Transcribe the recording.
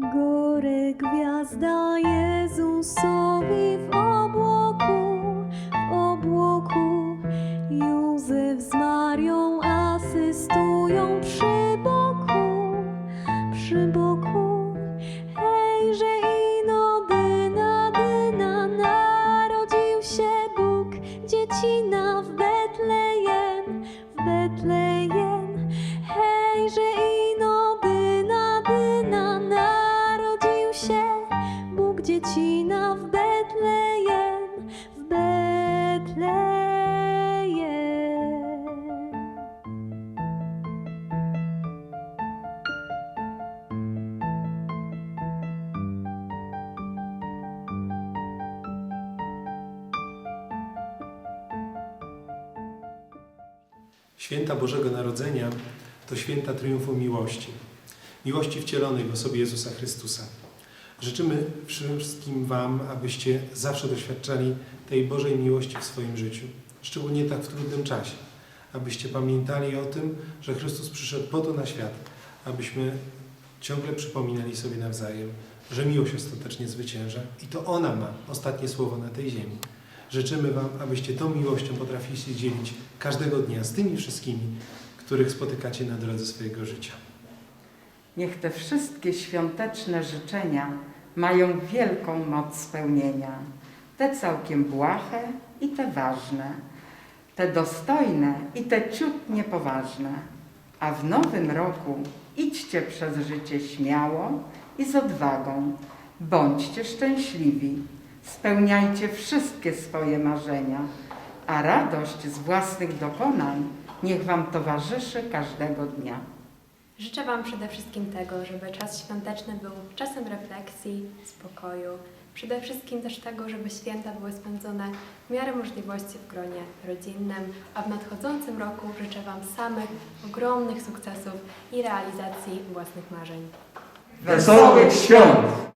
Góry gwiazda Jezusowi w obłoku, w obłoku. Józef z Marią asystują przy boku, przy boku. Hejże ino dyna, dyna, narodził się Bóg, dziecina w Betlejem, Dziecina w Betlejem, w Betlejem. Święta Bożego Narodzenia to święta triumfu miłości. Miłości wcielonej w osobie Jezusa Chrystusa. Życzymy wszystkim Wam, abyście zawsze doświadczali tej Bożej miłości w swoim życiu, szczególnie tak w trudnym czasie. Abyście pamiętali o tym, że Chrystus przyszedł po to na świat, abyśmy ciągle przypominali sobie nawzajem, że miłość ostatecznie zwycięża i to ona ma ostatnie słowo na tej ziemi. Życzymy Wam, abyście tą miłością potrafili się dzielić każdego dnia z tymi wszystkimi, których spotykacie na drodze swojego życia. Niech te wszystkie świąteczne życzenia mają wielką moc spełnienia. Te całkiem błahe i te ważne, te dostojne i te ciut niepoważne. A w nowym roku idźcie przez życie śmiało i z odwagą. Bądźcie szczęśliwi, spełniajcie wszystkie swoje marzenia, a radość z własnych dokonań niech Wam towarzyszy każdego dnia. Życzę Wam przede wszystkim tego, żeby czas świąteczny był czasem refleksji, spokoju. Przede wszystkim też tego, żeby święta były spędzone w miarę możliwości w gronie rodzinnym, a w nadchodzącym roku życzę Wam samych ogromnych sukcesów i realizacji własnych marzeń. Wesołych świąt!